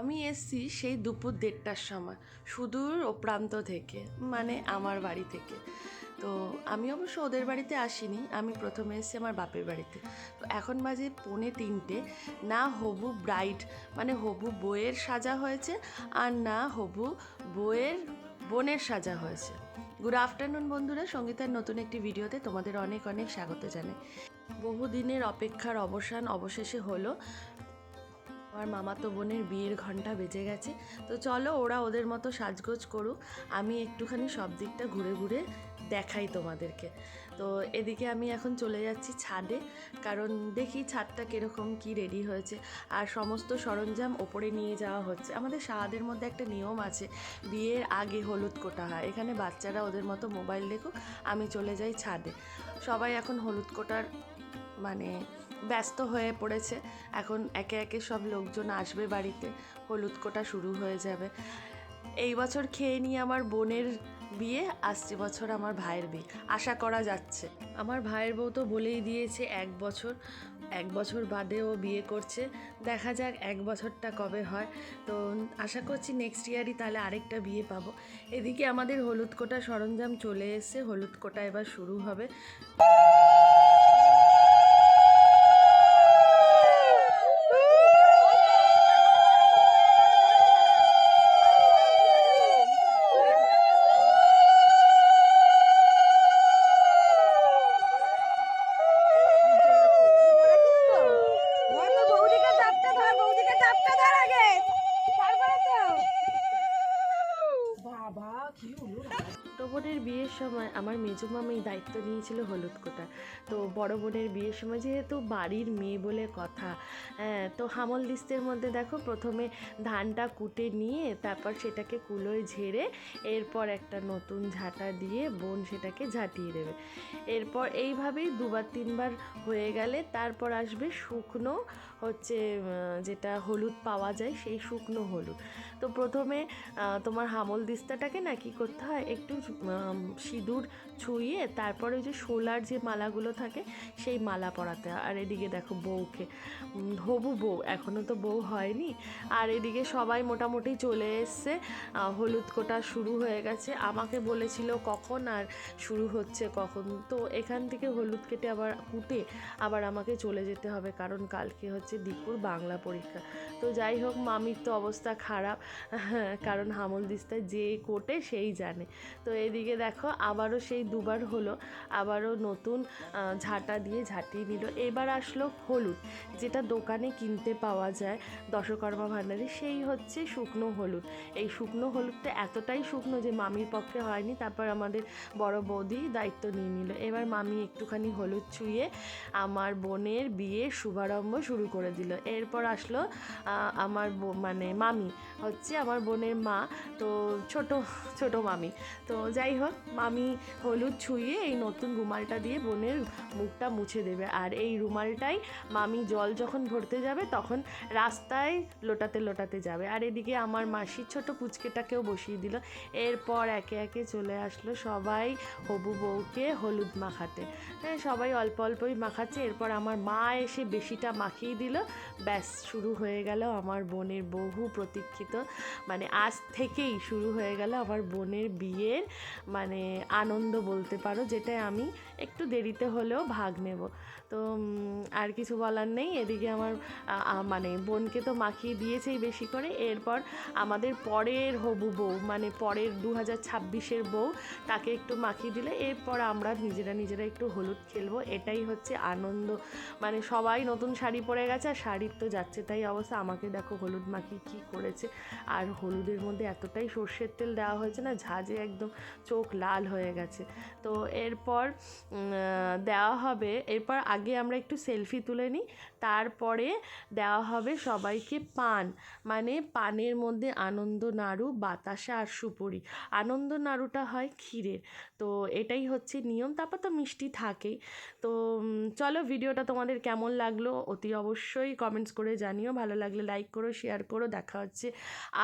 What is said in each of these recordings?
আমি এসছি সেই দুপুর দেড়টার সময়, সুদূর ও প্রান্ত থেকে মানে আমার বাড়ি থেকে। তো আমি অবশ্য ওদের বাড়িতে আসিনি, আমি প্রথমে এসেছি আমার বাপের বাড়িতে। তো এখন বাজে পৌনে তিনটে, না হবু ব্রাইড মানে হবু বইয়ের সাজা হয়েছে আর না হবু বইয়ের বোনের সাজা হয়েছে। গুড আফটারনুন বন্ধুরা, সঙ্গীতার নতুন একটি ভিডিওতে তোমাদের অনেক অনেক স্বাগত জানাই। বহুদিনের অপেক্ষার অবসান অবশেষে হলো আমার মামাতো বোনের বিয়ের ঘণ্টা বেজে গেছে। তো চলো ওরা ওদের মতো সাজগোজ করুক। আমি একটুখানি সব দিকটা ঘুরে ঘুরে দেখাই তোমাদেরকে। তো এদিকে আমি এখন চলে যাচ্ছি ছাদে, কারণ দেখি ছাদটা কীরকম, কি রেডি হয়েছে। আর সমস্ত সরঞ্জাম ওপরে নিয়ে যাওয়া হচ্ছে। আমাদের সাহাদের মধ্যে একটা নিয়ম আছে, বিয়ের আগে হলুদ কোটা হয়। এখানে বাচ্চারা ওদের মতো মোবাইল দেখুক, আমি চলে যাই ছাদে। সবাই এখন হলুদ কোটার মানে ব্যস্ত হয়ে পড়েছে। এখন একে একে সব লোকজন আসবে বাড়িতে। হলুদ কোটা শুরু হয়ে যাবে। এই বছর খেয়ে নিয়ে আমার বোনের বিয়ে আসছে বছর আমার ভাইয়ের বিয়ে। আশা করা যাচ্ছে। আমার ভাইয়ের বউ তো বলেই দিয়েছে এক বছর। এক বছর বাদে ও বিয়ে করছে। দেখা যাক এক বছরটা কবে হয়। তো আশা করছি নেক্সট ইয়ারই তাহলে আরেকটা বিয়ে পাবো। এদিকে আমাদের হলুদ কোটা সরঞ্জাম চলে এসে হলুদ কোটা এবার শুরু হবে। বোনের বিয়ের সময় আমার মেজো মামি দায়িত্ব নিয়েছিল হলুদ কোটা। তো বড় বোনের বিয়ের সময় যেহেতু বাড়ির মেয়ে বলে কথা হ্যাঁ তো হামল দিস্তের মধ্যে দেখো প্রথমে ধানটা কুটে নিয়ে তারপর সেটাকে কুলোয় ঝেড়ে এরপর একটা নতুন ঝাঁটা দিয়ে বোন সেটাকে ঝাঁটিয়ে দেবে। এরপর এইভাবেই দুবার তিনবার হয়ে গেলে তারপর আসবে শুকনো হচ্ছে যেটা হলুদ পাওয়া যায় সেই শুকনো হলুদ। তো প্রথমে তোমার হামল দিস্তাটাকে না কি করতে হয় একটু সিঁদুর ছুঁয়ে তারপরে ওই যে শোলার যে মালাগুলো থাকে সেই মালা পরাতে আর এদিকে দেখো বউকে। হবু বউ এখনও তো বউ হয়নি। আর এদিকে সবাই মোটামুটি চলে এসছে। হলুদ কোটা শুরু হয়ে গেছে। আমাকে বলেছিল কখন আর শুরু হচ্ছে কখন। তো এখান থেকে হলুদ কেটে আবার কুটে আবার আমাকে চলে যেতে হবে কারণ কালকে হচ্ছে দীপুর বাংলা পরীক্ষা। তো যাই হোক মামির তো অবস্থা খারাপ। হ্যাঁ, কারণ হামল দিস্তায় যে কোটে সেই জানে। তো এদিকে দেখো, আবারও সেই দুবার হলো। আবারও নতুন ঝাঁটা দিয়ে ঝাঁটিয়ে নিল। এবার আসলো হলুদ, যেটা দোকানে কিনতে পাওয়া যায় দশকর্মা ভাণ্ডারে। সেই হচ্ছে শুকনো হলুদ। এই শুকনো হলুদটা এতটাই শুকনো যে মামির পক্ষে হয়নি। তারপর আমাদের বড় বৌদি দায়িত্ব নিয়ে নিল। এবার মামি একটুখানি হলুদ ছুঁয়ে আমার বোনের বিয়ের শুভারম্ভ শুরু করে দিল। এরপর আসলো আমার মানে মামি, হচ্ছে আমার বোনের মা, তো ছোট ছোট মামি। তো যাই হোক, মামি হলুদ ছুঁয়ে এই নতুন রুমালটা দিয়ে বোনের মুখটা মুছে দেবে। আর এই রুমালটাই মামি জল যখন ভরতে যাবে, তখন রাস্তায় লোটাতে লোটাতে যাবে। আর এদিকে আমার মাসির ছোট পুচকেটাকেও বসিয়ে দিল। এরপর একে একে চলে আসলো সবাই হবু বউকে হলুদ মাখাতে। হ্যাঁ সবাই অল্প অল্পই মাখাচ্ছে। এরপর আমার মা এসে বেশিটা মাখিয়ে দিল। ব্যাস, শুরু হয়ে গেল আমার বোনের বহু প্রতীক্ষিত। মানে আজ থেকেই শুরু হয়ে গেল আমার বোনের বিয়ের মানে আনন্দ বলতে পারো যেটায় আমি একটু দেরিতে হলেও ভাগ নেব। তো আর কিছু বলার নেই, এদিকে আমার মানে বোনকে তো মাখিয়ে দিয়েছেই বেশি করে। এরপর আমাদের পরের হবু বউ মানে পরের দু হাজার ছাব্বিশের বউ, তাকে একটু মাখিয়ে দিলে, এরপর আমরা নিজেরা নিজেরা একটু হলুদ খেলব, এটাই হচ্ছে আনন্দ। মানে সবাই নতুন শাড়ি পরে গেছে, আর শাড়ির তো যাচ্ছে, তাই অবস্থা। আমাকে দেখো হলুদ মাখিয়ে কী করেছে, আর হলুদের মধ্যে এতটাই সর্ষের তেল দেওয়া হয়েছে না ঝাঁজে একদম চোখ লাল হয়ে গেছে। তো এরপর দেওয়া হবে, এরপর আগে আমরা একটু সেলফি তুলে নিই, তারপরে দেওয়া হবে সবাইকে পান। মানে পানের মধ্যে আনন্দ নাড়ু বাতাসা আর সুপুরি। আনন্দ নাড়ুটা হয় ক্ষীরের। তো এটাই হচ্ছে নিয়ম, তারপর তো মিষ্টি থাকেই। তো চলো ভিডিওটা তোমাদের কেমন লাগল অতি অবশ্যই কমেন্টস করে জানিও। ভালো লাগলে লাইক করো, শেয়ার করো। দেখা হচ্ছে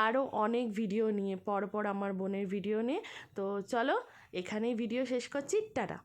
আরও অনেক ভিডিও নিয়ে, পরপর আমার বোনের ভিডিও নিয়ে। তো চলো এখানেই ভিডিও শেষ করছি টাটা।